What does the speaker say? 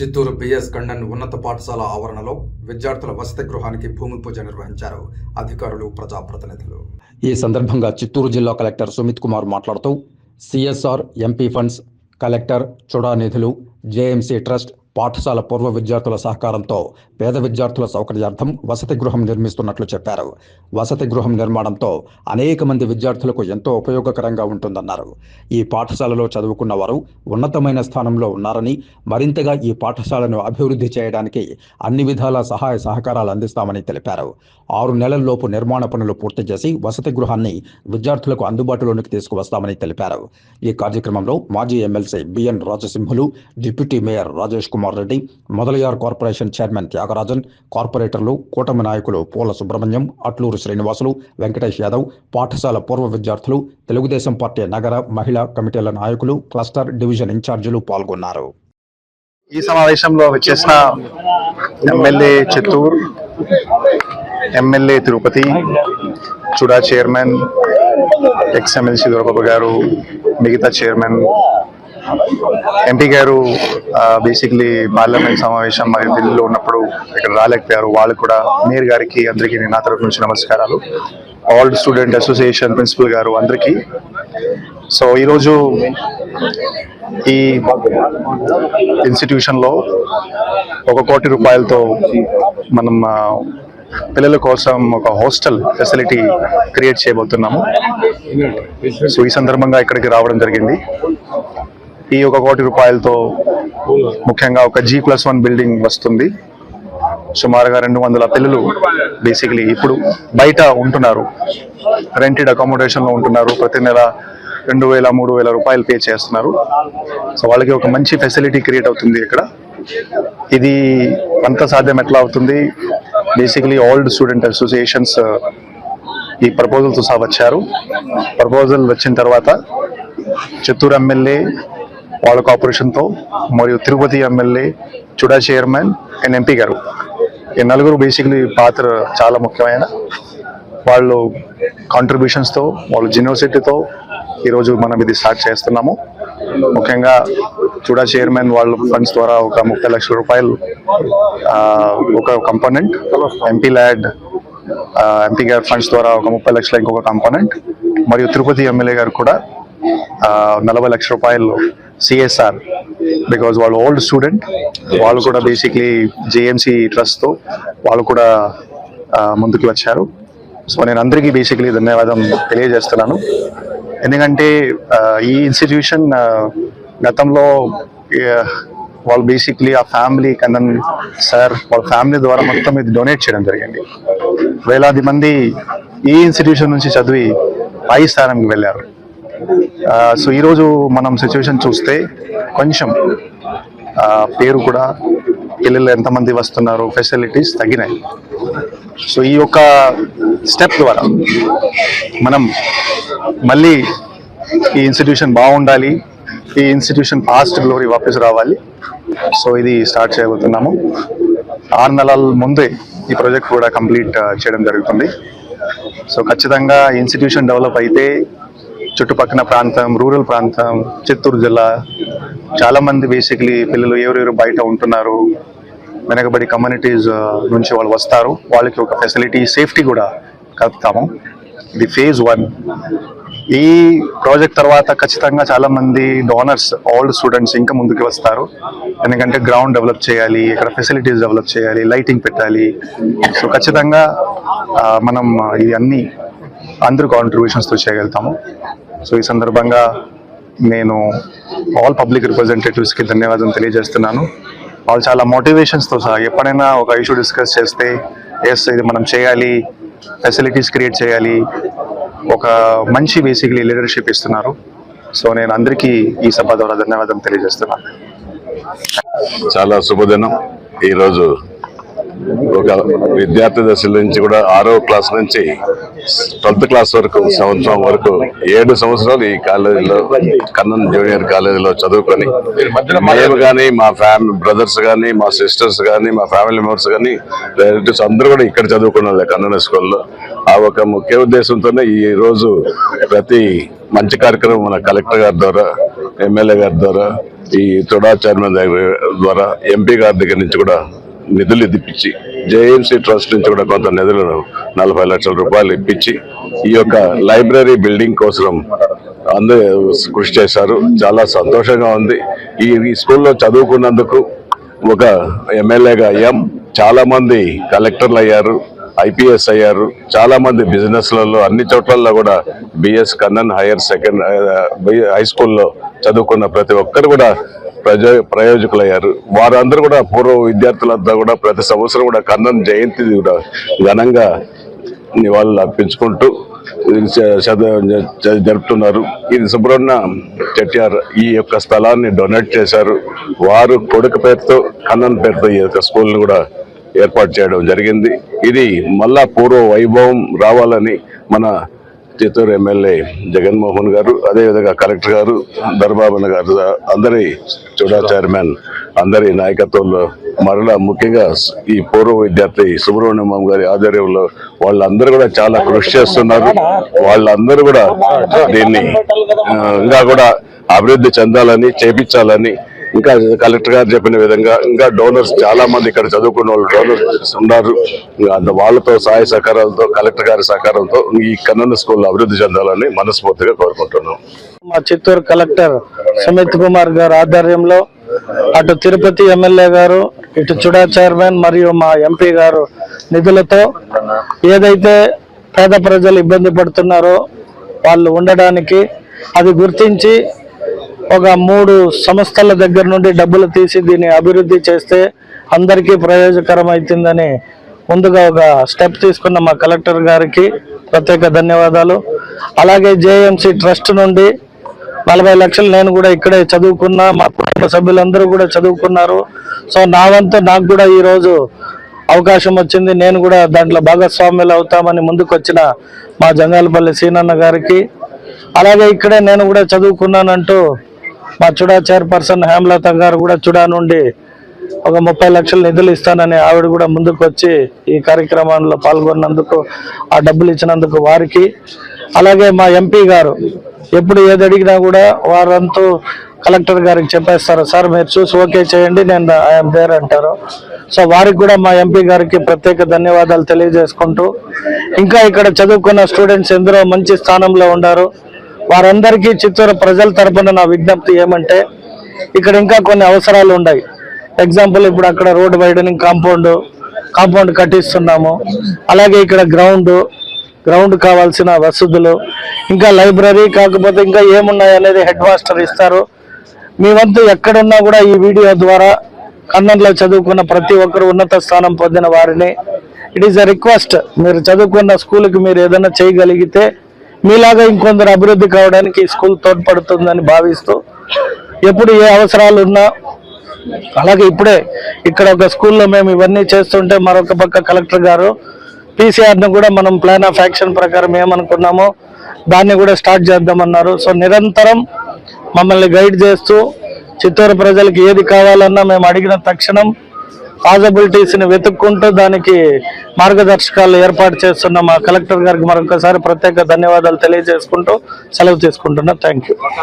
Chittoor BS Kandan ఉన్నత పాఠశాల ఆవరణలో విద్యార్థుల వసతి గృహానికి భూమి పూజ నిర్వహించారు అధికారులు ప్రజాప్రతినిధులు. ఈ సందర్భంగా చిత్తూరు జిల్లా కలెక్టర్ సుమిత్ కుమార్ మాట్లాడుతూ CSR MP funds collector CHUDA నిధులు జేఎంసీ ట్రస్ట్ పాఠశాల పూర్వ విద్యార్థుల సహకారంతో పేద విద్యార్థుల సౌకర్యార్థం వసతి గృహం నిర్మిస్తున్నట్లు చెప్పారు. వసతి గృహం నిర్మాణంతో అనేక మంది విద్యార్థులకు ఎంతో ఉపయోగకరంగా ఉంటుందన్నారు. ఈ పాఠశాలలో చదువుకున్న వారు ఉన్నతమైన స్థానంలో ఉన్నారని మరింతగా ఈ పాఠశాలను అభివృద్ధి చేయడానికి అన్ని విధాల సహాయ సహకారాలు అందిస్తామని తెలిపారు. ఆరు నెలల్లోపు నిర్మాణ పనులు పూర్తి చేసి వసతి గృహాన్ని విద్యార్థులకు అందుబాటులోనికి తీసుకువస్తామని తెలిపారు. ఈ కార్యక్రమంలో మాజీ MLC BN Rajasimhulu deputy mayor Rajesh Kumar Reddy Mudaliar corporation chairman Thyagarajan కార్పొరేటర్లు కూటమి నాయకులు పూల సుబ్రహ్మణ్యం అట్లూరు శ్రీనివాసులు వెంకటేష్ యాదవ్ పాఠశాల పూర్వ విద్యార్థులు తెలుగుదేశం పార్టీ నగర మహిళా కమిటీల నాయకులు క్లస్టర్ డివిజన్ ఇన్ఛార్జీలు పాల్గొన్నారు. ఈ సమావేశంలో వచ్చేసిన MLA Chittoor MLA Tirupati CHUDA chairman ex MLC Dorababu garu మిగతా chairman MP garu basically parliament సమావేశం మరి ఢిల్లీలో ఉన్నప్పుడు ఇక్కడ రాలేకపోయారు. వాళ్ళు కూడా మేయర్ గారికి అందరికీ నేను నా తరఫు నుంచి నమస్కారాలు. ఆల్ స్టూడెంట్ అసోసియేషన్ ప్రిన్సిపల్ గారు అందరికీ. సో ఈరోజు ఈ ఇన్స్టిట్యూషన్లో ఒక కోటి రూపాయలతో మనం పిల్లల కోసం ఒక హాస్టల్ ఫెసిలిటీ క్రియేట్ చేయబోతున్నాము. సో ఈ సందర్భంగా ఇక్కడికి రావడం జరిగింది. ఈ ఒక కోటి రూపాయలతో ముఖ్యంగా ఒక జీ ప్లస్ వన్ బిల్డింగ్ వస్తుంది. సుమారుగా రెండు వందల పిల్లలు బేసికలీ ఇప్పుడు బయట ఉంటున్నారు. రెంటెడ్ అకామిడేషన్లో ఉంటున్నారు. ప్రతి నెల రెండు వేల మూడు వేల రూపాయలు పే చేస్తున్నారు. సో వాళ్ళకి ఒక మంచి ఫెసిలిటీ క్రియేట్ అవుతుంది ఇక్కడ. ఇది అంత సాధ్యం ఎట్లా అవుతుంది? బేసికలీ ఓల్డ్ స్టూడెంట్ అసోసియేషన్స్ ఈ ప్రపోజల్తో సహా వచ్చారు ప్రపోజల్ వచ్చిన తర్వాత చిత్తూరు ఎమ్మెల్యే వాళ్ళ కార్పొరేషన్తో మరియు Tirupati MLA CHUDA chairman and MP garu. ఈ నలుగురు బేసిక్లీ పాత్ర చాలా ముఖ్యమైన. వాళ్ళు కాంట్రిబ్యూషన్స్తో వాళ్ళ జినోసిటీతో ఈరోజు మనం ఇది స్టార్ట్ చేస్తున్నాము. ముఖ్యంగా చూడా చైర్మన్ వాళ్ళ ఫండ్స్ ద్వారా ఒక ముప్పై లక్షల రూపాయలు ఒక కంపోనెంట్ ఎంపీ ల్యాడ్ ఎంపీ గారి ఫండ్స్ ద్వారా ఒక ముప్పై లక్షల ఇంకొక కంపోనెంట్ మరియు తిరుపతి ఎమ్మెల్యే గారు కూడా నలభై లక్షల రూపాయలు సిఎస్ఆర్ బికాజ్ వాళ్ళు ఓల్డ్ స్టూడెంట్ వాళ్ళు కూడా బేసిక్లీ జేఎంసీ ట్రస్ట్తో వాళ్ళు కూడా ముందుకు వచ్చారు. సో నేను అందరికీ బేసిక్లీ ధన్యవాదం తెలియజేస్తున్నాను. ఎందుకంటే ఈ ఇన్స్టిట్యూషన్ గతంలో వాళ్ళు బేసిక్లీ ఆ ఫ్యామిలీ కన్నన్ సార్ వాళ్ళ ఫ్యామిలీ ద్వారా మొత్తం ఇది డొనేట్ చేయడం జరిగింది. వేలాది మంది ఈ ఇన్స్టిట్యూషన్ నుంచి చదివి పై స్థానంకి వెళ్ళారు. సో ఈరోజు మనం సిచ్యువేషన్ చూస్తే కొంచెం పేరు కూడా పిల్లలు ఎంతమంది వస్తున్నారు ఫెసిలిటీస్ తగ్గినాయి. సో ఈ యొక్క స్టెప్ ద్వారా మనం మళ్ళీ ఈ ఇన్స్టిట్యూషన్ బాగుండాలి ఈ ఇన్స్టిట్యూషన్ ఫాస్ట్ గ్లోరీ వాపస్ రావాలి. సో ఇది స్టార్ట్ చేయబోతున్నాము. ఆరు నెలల ముందే ఈ ప్రాజెక్ట్ కూడా కంప్లీట్ చేయడం జరుగుతుంది. సో ఖచ్చితంగా ఇన్స్టిట్యూషన్ డెవలప్ అయితే చుట్టుపక్కల ప్రాంతం రూరల్ ప్రాంతం చిత్తూరు జిల్లా చాలా మంది బేసిక్లీ పిల్లలు ఎవరెవరు బయట ఉంటున్నారు వెనకబడి కమ్యూనిటీస్ నుంచి వాళ్ళు వస్తారు. వాళ్ళకి ఒక ఫెసిలిటీ సేఫ్టీ కూడా కలుపుతాము. ఇది ఫేజ్ వన్ ఈ ప్రాజెక్ట్ తర్వాత ఖచ్చితంగా చాలా మంది డోనర్స్ ఓల్డ్ స్టూడెంట్స్ ఇంకా ముందుకు వస్తారు. ఎందుకంటే గ్రౌండ్ డెవలప్ చేయాలి ఇక్కడ ఫెసిలిటీస్ డెవలప్ చేయాలి లైటింగ్ పెట్టాలి. సో ఖచ్చితంగా మనం ఇది అందరు కాంట్రిబ్యూషన్స్తో చేయగలుగుతాము. సో ఈ సందర్భంగా నేను ఆల్ పబ్లిక్ రిప్రజెంటేటివ్స్కి ధన్యవాదం తెలియజేస్తున్నాను. వాళ్ళు చాలా మోటివేషన్స్తో సహా ఎప్పుడైనా ఒక ఇష్యూ డిస్కస్ చేస్తే ఎస్ ఇది మనం చేయాలి ఫెసిలిటీస్ క్రియేట్ చేయాలి ఒక మంచి బేసిక్లీ లీడర్షిప్ ఇస్తున్నారు. సో నేను అందరికీ ఈ సభ ద్వారా ధన్యవాదం తెలియజేస్తున్నాను. చాలా శుభదినం. ఈరోజు ఒక విద్యార్థి దశ నుంచి కూడా ఆరో క్లాస్ నుంచి ట్వెల్త్ క్లాస్ వరకు సంవత్సరం వరకు ఏడు సంవత్సరాలు ఈ కాలేజీలో కన్నన్ జూనియర్ కాలేజీలో చదువుకొని. మేము కానీ మా ఫ్యామిలీ బ్రదర్స్ కానీ మా సిస్టర్స్ కానీ మా ఫ్యామిలీ మెంబర్స్ కానీ రిలేటివ్స్ అందరూ కూడా ఇక్కడ చదువుకున్న వాళ్ళే కన్నన్ స్కూల్లో ఆ ఒక ముఖ్య ఉద్దేశంతోనే ఈ రోజు ప్రతి మంచి కార్యక్రమం మన కలెక్టర్ గారి ద్వారా ఎమ్మెల్యే గారి ద్వారా ఈ తుడా చైర్మన్ దగ్గర ద్వారా ఎంపీ గారి దగ్గర నుంచి కూడా నిధులు ఇప్పించి జేఎంసీ ట్రస్ట్ నుంచి కూడా కొంత నిధులను నలభై లక్షల రూపాయలు ఇప్పించి ఈ యొక్క లైబ్రరీ బిల్డింగ్ కోసం అందరూ కృషి చేశారు. చాలా సంతోషంగా ఉంది. ఈ ఈ స్కూల్లో చదువుకున్నందుకు ఒక ఎమ్మెల్యేగా అయ్యాం. చాలామంది కలెక్టర్లు అయ్యారు ఐపీఎస్ అయ్యారు. చాలా మంది బిజినెస్లలో అన్ని చోట్లలో కూడా BS Kannan higher second high స్కూల్లో చదువుకున్న ప్రతి ఒక్కరు కూడా ప్రజ ప్రయోజకులయ్యారు. వారందరూ కూడా పూర్వ విద్యార్థులంతా కూడా ప్రతి సంవత్సరం కూడా కన్నన్ జయంతి కూడా ఘనంగా నివాళులు అర్పించుకుంటూ జరుపుతున్నారు. ఇది సుబ్రహ్మణ్య చెట్టిఆర్ ఈ యొక్క స్థలాన్ని డొనేట్ చేశారు. వారు కొడుకు పేరుతో కన్నన్ పేరుతో ఈ యొక్క స్కూల్ని కూడా ఏర్పాటు చేయడం జరిగింది. ఇది మళ్ళా పూర్వ వైభవం రావాలని మన చిత్తూరు ఎమ్మెల్యే జగన్మోహన్ గారు అదేవిధంగా కలెక్టర్ గారు దర్బాబన్ గారు అందరి చూడా చైర్మన్ అందరి నాయకత్వంలో మరలా ముఖ్యంగా ఈ పూర్వ విద్యార్థి సుబ్రహ్మణ్యం గారి ఆధ్వర్యంలో వాళ్ళందరూ కూడా చాలా కృషి చేస్తున్నారు. వాళ్ళందరూ కూడా దీన్ని ఇంకా కూడా అభివృద్ధి చెందాలని చేపించాలని ఇంకా కలెక్టర్ గారు చెప్పిన విధంగా ఇంకా డోనర్స్ చాలా మంది ఇక్కడ చదువుకున్న వాళ్ళు డోనర్స్ ఉన్నారు. ఇంకా వాళ్ళతో సహాయ సహకారాలతో కలెక్టర్ గారి సహకారంతో ఈ కన్నడ స్కూల్ అభివృద్ధి చెందాలని మనస్ఫూర్తిగా కోరుకుంటున్నాం. మా చిత్తూరు కలెక్టర్ సుమిత్ కుమార్ గారు ఆధ్వర్యంలో అటు తిరుపతి ఎమ్మెల్యే గారు ఇటు చుడా చైర్మన్ మరియు మా ఎంపీ గారు నిధులతో ఏదైతే పేద ప్రజలు ఇబ్బంది పడుతున్నారో వాళ్ళు ఉండడానికి అది గుర్తించి ఒక మూడు సంస్థల దగ్గర నుండి డబ్బులు తీసి దీన్ని అభివృద్ధి చేస్తే అందరికీ ప్రయోజకరం అవుతుందని ముందుగా ఒక స్టెప్ తీసుకున్న మా కలెక్టర్ గారికి ప్రత్యేక ధన్యవాదాలు. అలాగే జేఎంసీ ట్రస్ట్ నుండి నలభై లక్షలు నేను కూడా ఇక్కడే చదువుకున్నా మా కుటుంబ సభ్యులందరూ కూడా చదువుకున్నారు. సో నా వంతు నాకు కూడా ఈరోజు అవకాశం వచ్చింది. నేను కూడా దాంట్లో భాగస్వామ్యులు అవుతామని ముందుకు వచ్చిన మా జంగాలపల్లి సీనన్న గారికి. అలాగే ఇక్కడే నేను కూడా చదువుకున్నానంటూ మా చుడా చైర్పర్సన్ హేమలత గారు కూడా చుడా నుండి ఒక ముప్పై లక్షల నిధులు ఇస్తానని ఆవిడ కూడా ముందుకు వచ్చి ఈ కార్యక్రమంలో పాల్గొన్నందుకు ఆ డబ్బులు ఇచ్చినందుకు వారికి. అలాగే మా ఎంపీ గారు ఎప్పుడు ఏది అడిగినా కూడా వారంతూ కలెక్టర్ గారికి చెప్పేస్తారు సార్ మీరు చూసి ఓకే చేయండి నేను ఐఎమ్ దేర్ అంటారు. సో వారికి కూడా మా ఎంపీ గారికి ప్రత్యేక ధన్యవాదాలు తెలియజేసుకుంటూ ఇంకా ఇక్కడ చదువుకున్న స్టూడెంట్స్ ఎందరో మంచి స్థానంలో ఉన్నారు. వారందరికీ చిత్తూరు ప్రజల తరపున నా విజ్ఞప్తి ఏమంటే ఇక్కడ ఇంకా కొన్ని అవసరాలు ఉన్నాయి ఎగ్జాంపుల్ ఇప్పుడు అక్కడ రోడ్ వైడనింగ్ కాంపౌండ్ కాంపౌండ్ కట్టిస్తున్నాము. అలాగే ఇక్కడ గ్రౌండ్ గ్రౌండ్ కావాల్సిన వసతులు ఇంకా లైబ్రరీ కాకపోతే ఇంకా ఏమున్నాయి అనేది హెడ్ మాస్టర్ ఇస్తారు. మీ వంతు ఎక్కడున్నా కూడా ఈ వీడియో ద్వారా కన్నంలో చదువుకున్న ప్రతి ఒక్కరు ఉన్నత స్థానం పొందిన వారిని ఇట్ ఈస్ అ రిక్వెస్ట్ మీరు చదువుకున్న స్కూల్కి మీరు ఏదైనా చేయగలిగితే మీలాగా ఇంకొందరు అభివృద్ధి కావడానికి స్కూల్ తోడ్పడుతుందని భావిస్తూ ఎప్పుడు ఏ అవసరాలు ఉన్నా అలాగే ఇప్పుడే ఇక్కడ ఒక స్కూల్లో మేము ఇవన్నీ చేస్తుంటే మరొక పక్క కలెక్టర్ గారు పీసీఆర్ను కూడా మనం ప్లాన్ ఆఫ్ యాక్షన్ ప్రకారం ఏమనుకున్నామో దాన్ని కూడా స్టార్ట్ చేద్దామన్నారు. సో నిరంతరం మమ్మల్ని గైడ్ చేస్తూ చిత్తూరు ప్రజలకు ఏది కావాలన్నా మేము అడిగిన తక్షణం పాసిబిలిటీస్ని వెతుక్కుంటూ దానికి మార్గదర్శకాలు ఏర్పాటు చేస్తున్న మా కలెక్టర్ గారికి మరొకసారి ప్రత్యేక ధన్యవాదాలు తెలియజేసుకుంటూ సెలవు తీసుకుంటున్నా. Thank you